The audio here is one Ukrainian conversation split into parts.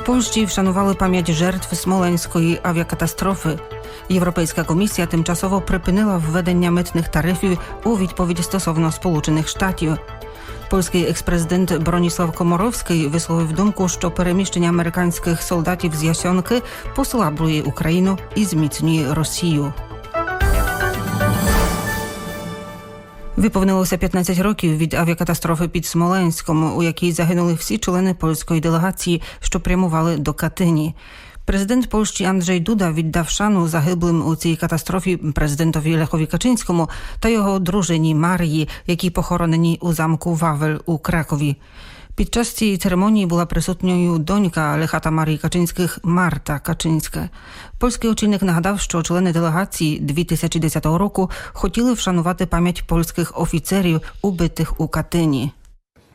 Польщі вшанували пам'ять жертв смоленської авіакатастрофи. Європейська комісія тимчасово припинила введення митних тарифів у відповідь стосовно Сполучених Штатів. Польський експрезидент Броніслав Комаровський висловив думку, що переміщення американських солдатів з Ясьонки послаблює Україну і зміцнює Росію. Виповнилося 15 років від авіакатастрофи під Смоленськом, у якій загинули всі члени польської делегації, що прямували до Катині. Президент Польщі Анджей Дуда віддав шану загиблим у цій катастрофі президентові Лехові Качинському та його дружині Марії, які похоронені у замку Вавель у Кракові. Під час цієї церемонії була присутньою донька Леха та Марії Качинських Марта Качинська. Польський очільник нагадав, що члени делегації 2010 року хотіли вшанувати пам'ять польських офіцерів, убитих у Катині.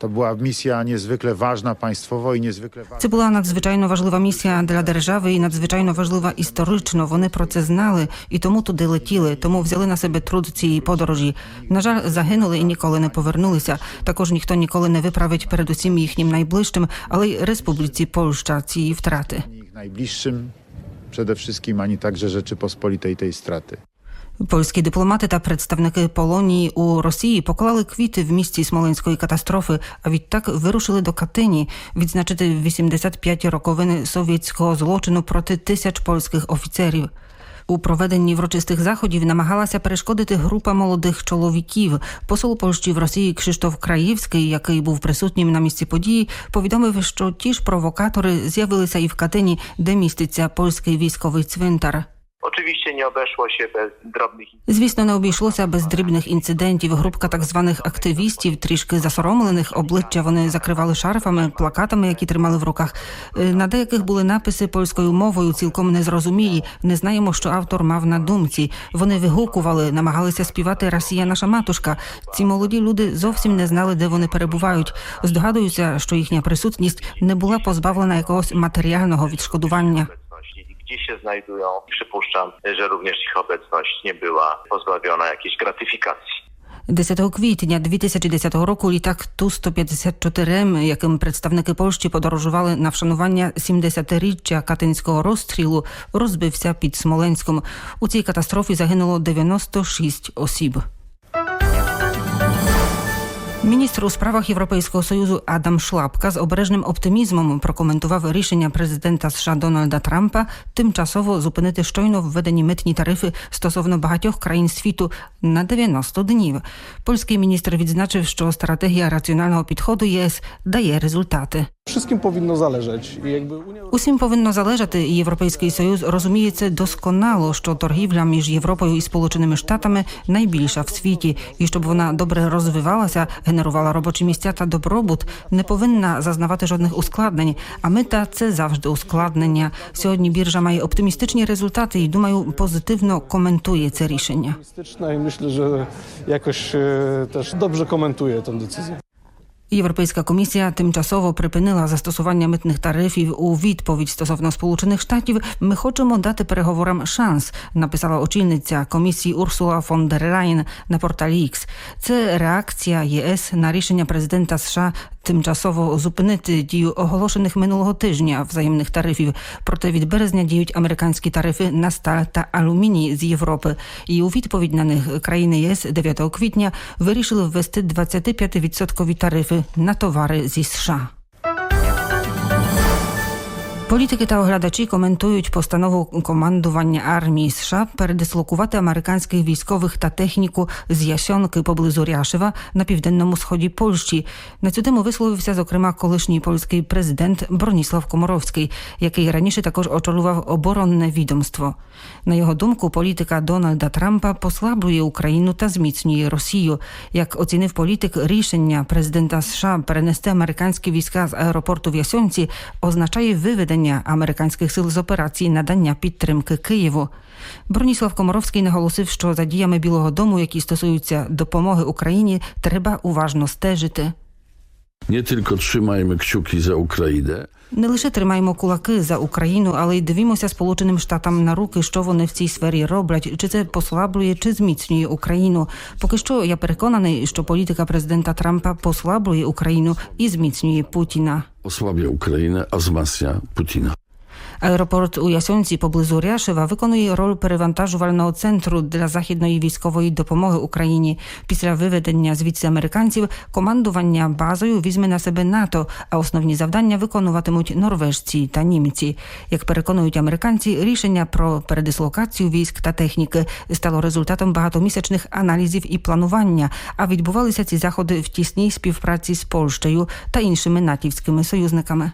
To była misja niezwykle ważna państwowo i niezwykle ważna. Це була надзвичайно важлива місія для держави і надзвичайно важлива історично. Вони про це знали і тому туди летіли, тому взяли на себе труд цієї подорожі. На жаль, загинули і ніколи не повернулися. Також ніхто ніколи не виправить передусім їхнім найближчим, але й республіці Польща цієї втрати. Ani ich najbliższym przede wszystkim, ani także Rzeczypospolitej tej straty. Польські дипломати та представники Полонії у Росії поклали квіти в місті Смоленської катастрофи, а відтак вирушили до Катині відзначити 85 роковини совєтського злочину проти тисяч польських офіцерів. У проведенні врочистих заходів намагалася перешкодити група молодих чоловіків. Посол Польщі в Росії Кшиштоф Краївський, який був присутнім на місці події, повідомив, що ті ж провокатори з'явилися і в Катині, де міститься польський військовий цвинтар. Oczywiście nie obeszło się bez Звісно, не обійшлося без дрібних інцидентів. Групка так званих активістів, трішки засоромлених, обличчя вони закривали шарфами, плакатами, які тримали в руках. Е, На деяких були написи польською мовою, цілком незрозумілі. Не знаємо, що автор мав на думці. Вони вигукували, намагалися співати Росія наша матушка. Ці молоді люди зовсім не знали, де вони перебувають. Здогадуються, що їхня присутність не була позбавлена якогось матеріального відшкодування. Gdzie się znajdują. Przypuszczam, że również ich obecność nie była pozbawiona jakiejś gratyfikacji. 10 квітня 2010 року літак Ту-154М, яким представники Польщі подорожували на вшанування 70-річчя катинського розстрілу, розбився під Смоленськом. У цій катастрофі загинуло 96 осіб. Міністр у справах Європейського союзу Адам Шлапка з обережним оптимізмом прокоментував рішення президента США Дональда Трампа тимчасово зупинити щойно введені митні тарифи стосовно багатьох країн світу на 90 днів. Польський міністр відзначив, що стратегія раціонального підходу ЄС дає результати. Wszystkim powinno zależeć i jakby Unia Усім повинно залежати, і Європейський Союз розуміє це досконало, що торгівля між Європою і Сполученими Штатами найбільша в світі, і щоб вона добре розвивалася, генерувала робочі місця та добробут, не повинна зазнавати жодних ускладнень. А мита це завжди ускладнення. Сьогодні біржа має оптимістичні результати і думаю, позитивно коментує це рішення. optymistyczna i myślę, że jakoś e, też dobrze komentuje tę decyzję. Європейська комісія тимчасово припинила застосування митних тарифів у відповідь стосовно Сполучених Штатів. Ми хочемо дати переговорам шанс, написала очільниця комісії Урсула фон дер Лайн на порталі X. Це реакція ЄС на рішення президента США тимчасово зупинити дію оголошених минулого тижня взаємних тарифів. Проте від березня діють американські тарифи на сталь та алюміній з Європи. І у відповідь на них країни ЄС 9 квітня вирішили ввести 25% тарифи на товари зі США. Політики та оглядачі коментують постанову командування армії США передислокувати американських військових та техніку з Ясьонки поблизу Ряшева на південному сході Польщі. На цю тему висловився зокрема колишній польський президент Броніслав Комаровський, який раніше також очолював оборонне відомство. На його думку, політика Дональда Трампа послаблює Україну та зміцнює Росію. Як оцінив політик, рішення президента США перенести американські війська з аеропорту в Ясьонці означає виведення американських сил з операції надання підтримки Києву. Броніслав Комаровський наголосив, що за діями Білого Дому, які стосуються допомоги Україні, треба уважно стежити. Nie tylko trzymajmy kciuki za Ukrainę, Не лише тримаємо кулаки за Україну, але й дивімося Сполученим Штатам на руки, що вони в цій сфері роблять, чи це послаблює, чи зміцнює Україну. Поки що я переконаний, що політика президента Трампа послаблює Україну і зміцнює Путіна. Osłabia Ukrainę, a wzmacnia Putina. Аеропорт у Ясьонці поблизу Ряшева виконує роль перевантажувального центру для західної військової допомоги Україні. Після виведення звідси американців командування базою візьме на себе НАТО, а основні завдання виконуватимуть норвежці та німці. Як переконують американці, рішення про передислокацію військ та техніки стало результатом багатомісячних аналізів і планування. А відбувалися ці заходи в тісній співпраці з Польщею та іншими натівськими союзниками.